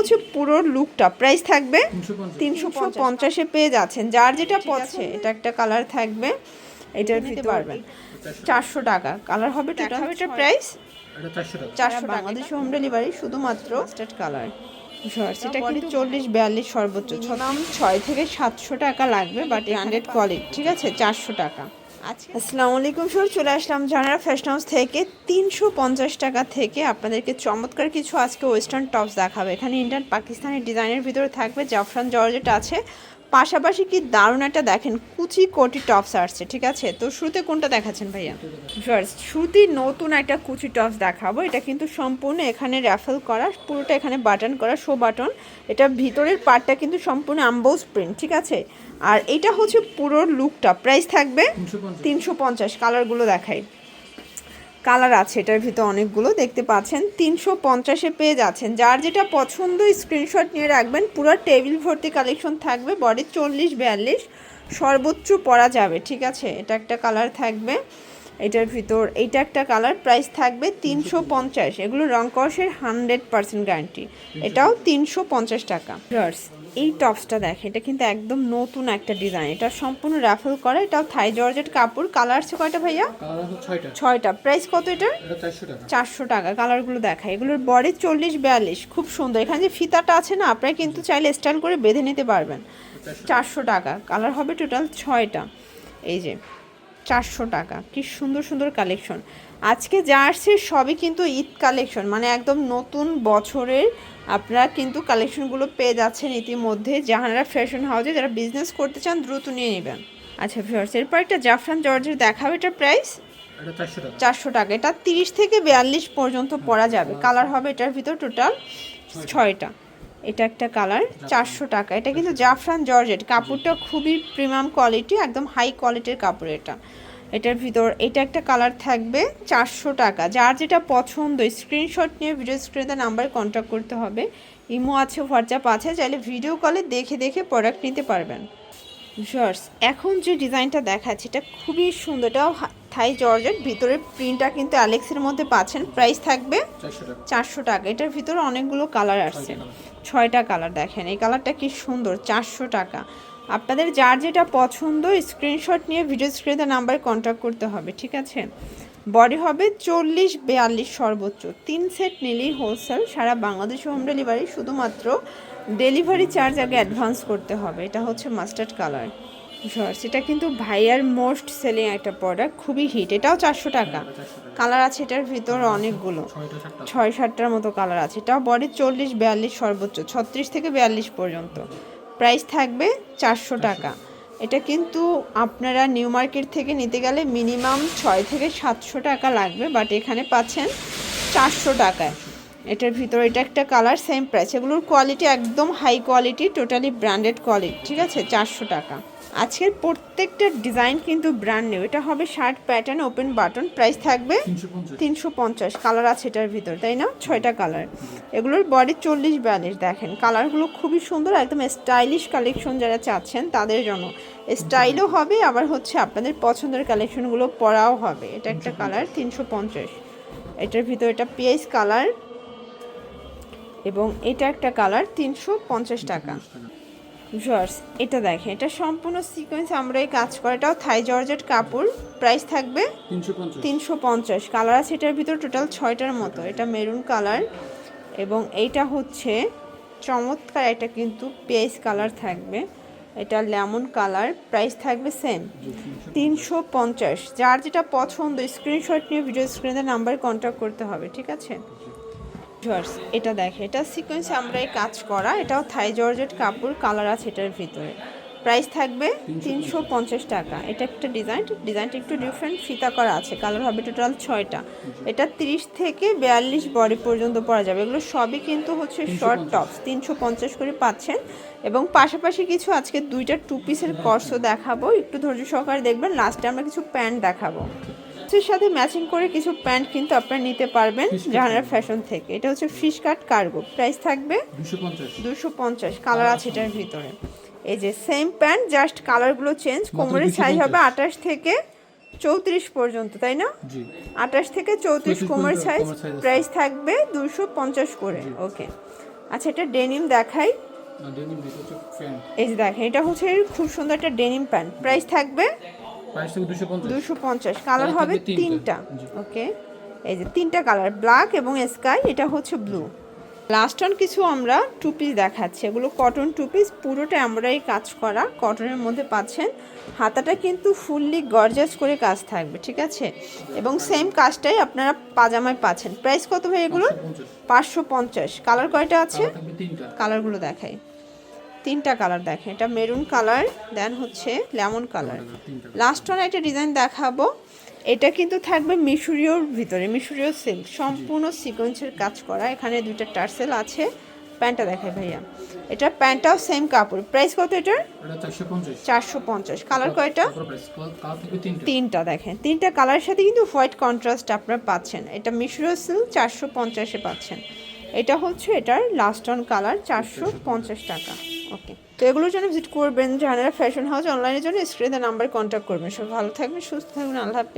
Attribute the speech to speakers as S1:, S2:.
S1: হচ্ছে পুরো লুকটা প্রাইস থাকবে তিনশো পঞ্চাশে। পেয়ে যাচ্ছেন। যার যেটা পছে এটা একটা কালার থাকবে। এটা নিতে পারবেন। চারশো টাকা। কালার হবে টোটাল এটা প্রাইস
S2: চারশো
S1: বাংলাদেশ হোম ডেলিভারি শুধুমাত্র স্টার্ট কালার শর্টস এটা কিন্তু চল্লিশ বিয়াল্লিশ সর্বোচ্চ। ছদাম ছয় থেকে সাতশো টাকা লাগবে বাট হান্ড্রেড কোয়ালিটি ঠিক আছে? চারশো টাকা। আসসালামু আলাইকুম সর চলে আসলাম জানারা ফ্যাশন হাউস থেকে। তিনশো পঞ্চাশ টাকা থেকে আপনাদেরকে চমৎকার কিছু আজকে ওয়েস্টার্ন টপস দেখাবে। এখানে ইন্ডিয়ান পাকিস্তানের ডিজাইনের ভিতরে থাকবে। জাফরান জর্জেট আছে। পাশাপাশি কি দারুণ একটা দেখেন কুচি কোটি টপস আসছে ঠিক আছে? তো শুরুতে কোনটা দেখাচ্ছেন ভাইয়া? ফার্স্ট শুরুতেই নতুন একটা কুচি টপস দেখাবো। এটা কিন্তু সম্পূর্ণ এখানে র্যাফেল করা পুরোটা এখানে বাটন করা শো বাটন এটা ভিতরের পার্টটা কিন্তু সম্পূর্ণ আম্বোজ প্রিন্ট ঠিক আছে? আর এটা হচ্ছে পুরো লুকটা প্রাইস থাকবে
S2: তিনশো পঞ্চাশ।
S1: কালারগুলো দেখাই। কালার আছে, এটার ভিতর অনেকগুলো, দেখতে পাচ্ছেন, তিনশো পঞ্চাশে পেয়ে যাচ্ছেন। যার যেটা পছন্দ স্ক্রিনশট নিয়ে রাখবেন, পুরো টেবিল ভর্তি কালেকশন থাকবে বডি চল্লিশ বিয়াল্লিশ, সর্বোচ্চ পরা যাবে, ঠিক আছে? এটা একটা কালার থাকবে, এটার ভিতর, এইটা একটা কালার প্রাইস থাকবে তিনশো পঞ্চাশ। এগুলো রং কষের হান্ড্রেড পার্সেন্ট গ্যারান্টি এটাও তিনশো পঞ্চাশ টাকা। এই টপসটা দেখে এটা কিন্তু একদম নতুন একটা ডিজাইন। এটা সম্পূর্ণ রাফেল করা এটাও থাই জর্জেট কাপড়। কালার আছে কয়টা ভাইয়া?
S2: ছয়টা।
S1: প্রাইস কত এটা
S2: এটা চারশো টাকা।
S1: চারশো টাকা। কালারগুলো দেখায় এগুলোর বডি চল্লিশ বিয়াল্লিশ। খুব সুন্দর। এখানে যে ফিতাটা আছে না আপনারা কিন্তু চাইলে স্টাইল করে বেঁধে নিতে পারবেন। চারশো টাকা। কালার হবে টোটাল ছয়টা। এই যে। চারশো টাকা। কি সুন্দর সুন্দর কালেকশন আজকে যা আসছে সবই কিন্তু ঈদ কালেকশন মানে একদম নতুন বছরের আপনারা কিন্তু কালেকশনগুলো পেয়ে যাচ্ছেন ইতিমধ্যে। জাহানারা ফ্যাশন হাউসে যারা বিজনেস করতে চান দ্রুত নিয়ে নেবেন। আচ্ছা ভিউয়ার্স এরপর একটা জাফরান জর্জের দেখাবে এটার প্রাইস
S2: চারশো
S1: চারশো টাকা। এটা তিরিশ থেকে বিয়াল্লিশ পর্যন্ত পরা যাবে। কালার হবে এটার ভিতর টোটাল ছয়টা। এটা একটা কালার চারশো টাকা। এটা কিন্তু জাফরান জর্জেট। কাপড়টা খুবই প্রিমিয়াম কোয়ালিটি একদম হাই কোয়ালিটির কাপড় এটা। এটার ভিতর এটা একটা কালার থাকবে চারশো টাকা। যার যেটা পছন্দ স্ক্রিনশট নিয়ে ভিডিও স্ক্রিনে নাম্বারে কন্ট্যাক্ট করতে হবে। ইমো আছে হোয়াটসঅ্যাপ আছে চাইলে ভিডিও কলে দেখে দেখে প্রোডাক্ট নিতে পারবেন। শর্টস এখন যে ডিজাইনটা দেখাচ্ছে এটা খুবই সুন্দর। এটাও থাই জর্জেট ভিতরে প্রিন্টটা কিন্তু অ্যালেক্সের মধ্যে পাচ্ছেন। প্রাইস থাকবে
S2: চারশো টাকা।
S1: এটার ভিতরে অনেকগুলো কালার আসছে। ছয়টা কালার দেখেন। এই কালারটা কি সুন্দর চারশো টাকা। আপনাদের যার যেটা পছন্দ স্ক্রিনশট নিয়ে ভিডিও স্ক্রিনে নাম্বার কন্ট্যাক্ট করতে হবে ঠিক আছে? বডি হবে চল্লিশ বিয়াল্লিশ সর্বোচ্চ। তিন সেট নিলেই হোলসেল সারা বাংলাদেশ হোম ডেলিভারি শুধুমাত্র ডেলিভারি চার্জ আগে অ্যাডভান্স করতে হবে। এটা হচ্ছে মাস্টার্ড কালার শর্টস এটা কিন্তু ভাইয়ার মোস্ট সেলিং একটা প্রোডাক্ট খুবই হিট এটাও চারশো টাকা। কালার আছে এটার ভিতর অনেকগুলো। ছয় সাতটার মতো কালার আছে। এটাও বডি চল্লিশ, বিয়াল্লিশ সর্বোচ্চ, ছত্রিশ থেকে বিয়াল্লিশ পর্যন্ত। প্রাইস থাকবে চারশো টাকা। এটা কিন্তু আপনারা নিউ মার্কেট থেকে নিতে গেলে মিনিমাম ছয় থেকে সাতশো টাকা লাগবে বাট এখানে পাচ্ছেন চারশো টাকায়। এটার ভিতরে এটা একটা কালার সেম প্রাইস এগুলোর কোয়ালিটি একদম high quality totally branded quality ঠিক আছে? চারশো টাকা। আজকের প্রত্যেকটা ডিজাইন কিন্তু ব্র্যান্ড নিউ এটা হবে shirt pattern open button price থাকবে
S2: তিনশো পঞ্চাশ।
S1: কালার আছে এটার ভিতর তাই না? ছয়টা কালার এগুলোর বডি চল্লিশ বিয়াল্লিশ দেখেন। কালারগুলো খুবই সুন্দর একদম স্টাইলিশ কালেকশন যারা চাচ্ছেন তাদের জন্য। স্টাইলও হবে আবার হচ্ছে আপনাদের পছন্দের কালেকশনগুলো পরাও হবে। এটা একটা কালার তিনশো পঞ্চাশ। এটার ভিতর এটা পিএইচ কালার এবং এটা একটা কালার তিনশো পঞ্চাশ টাকা। জর্স এটা দেখেন এটা সম্পূর্ণ সিকোয়েন্স আমরা এই কাজ করা এটাও থাই জর্জেট কাপড় প্রাইস থাকবে
S2: তিনশো পঞ্চাশ।
S1: কালার আছে এটার ভিতর টোটাল ছয়টার মতো এটা মেরুন কালার এবং এইটা হচ্ছে চমৎকার এটা কিন্তু পেস কালার থাকবে এটা লেমন কালার প্রাইস থাকবে সেম তিনশো পঞ্চাশ। যার যেটা পছন্দ স্ক্রিনশট নিয়ে ভিডিও স্ক্রিনের নাম্বার কন্ট্যাক্ট করতে হবে ঠিক আছে? জর্জ এটা দেখে এটা সিকোয়েন্স আমরা এই কাজ করা এটাও থাই জর্জেট কাপড় কালার আছে এটার ভিতরে। প্রাইস থাকবে তিনশো পঞ্চাশ টাকা। এটা একটা ডিজাইন ডিজাইনটা একটু ডিফারেন্ট ফিতা করা আছে কালার হবে টোটাল ছয়টা। এটা তিরিশ থেকে বিয়াল্লিশ বডি পর্যন্ত পরা যাবে। এগুলো সবই কিন্তু হচ্ছে শর্ট টপস তিনশো পঞ্চাশ করে পাচ্ছেন। এবং পাশাপাশি কিছু আজকে দুইটা টু পিসের কর্সও দেখাবো। একটু ধৈর্য সহকারে দেখবেন লাস্টে আমরা কিছু প্যান্ট দেখাবো। এর সাথে ম্যাচিং করে কিছু প্যান্ট কিন্তু আপনারা নিতে পারবেন জাহানারা ফ্যাশন থেকে। এটা হচ্ছে ফিশ কাট কার্গো প্রাইস থাকবে
S2: দুশো পঞ্চাশ।
S1: কালার আছে এটার ভিতরে। এই যে সেম প্যান্ট জাস্ট কালারগুলো চেঞ্জ কোমরের সাইজ হবে আঠাশ থেকে চৌত্রিশ পর্যন্ত তাই না? আঠাশ থেকে চৌত্রিশ
S2: 34
S1: কোমর সাইজ। প্রাইস থাকবে দুশো পঞ্চাশ করে। ওকে আচ্ছা এটা ডেনিম দেখাই। এই যে দেখেন এটা হচ্ছে খুব সুন্দর একটা ডেনিম প্যান্ট প্রাইস থাকবে
S2: দুশো পঞ্চাশ।
S1: কালার হবে
S2: তিনটা।
S1: ওকে এই যে তিনটা কালার ব্ল্যাক এবং স্কাই এটা হচ্ছে ব্লু লাস্ট অন কিছু আমরা টু পিস দেখাচ্ছি। এগুলো কটন টু পিস পুরোটা আমরাই কাজ করা। কটনের মধ্যে পাচ্ছেন হাতাটা কিন্তু ফুললি গর্জাস করে কাজ থাকবে ঠিক আছে? এবং সেম কাজটাই আপনারা পাজামায় পাচ্ছেন। প্রাইস কত ভাই এগুলো পাঁচশো পঞ্চাশ। কালার কয়টা আছে? কালারগুলো দেখাই। তিনটা কালার দেখেন। এটা মেরুন কালার দেন হচ্ছে লেমন কালার। লাস্ট ওয়ান একটা ডিজাইন দেখাবো। এটা কিন্তু থাকবে মিশরীয়র ভিতরে মিশরীয় সিল্ক সম্পূর্ণ সিকোয়েন্সের কাজ করা। এখানে দুইটা টার্সেল আছে। প্যান্টটা দেখাই ভাইয়া। এটা প্যান্টটাও সেম কাপড়। প্রাইস কত এটার?
S2: এটা চারশো পঞ্চাশ।
S1: কালার কয়টা
S2: তিনটা।
S1: দেখেন। তিনটা কালারের সাথে কিন্তু হোয়াইট কন্ট্রাস্ট আপনারা পাচ্ছেন। এটা মিশরীয় সিল্ক চারশো পঞ্চাশে পাচ্ছেন। এটা হচ্ছে এটার লাস্ট অন কালার চারশো পঞ্চাশ টাকা। ওকে তো এগুলোর জন্য ভিজিট করবেন জাহানারা ফ্যাশন হাউস অনলাইনের জন্য স্ক্রিনে নাম্বার কন্ট্যাক্ট করবেন। সব ভালো থাকবেন, সুস্থ থাকবেন, আল্লাহ হাফেজ।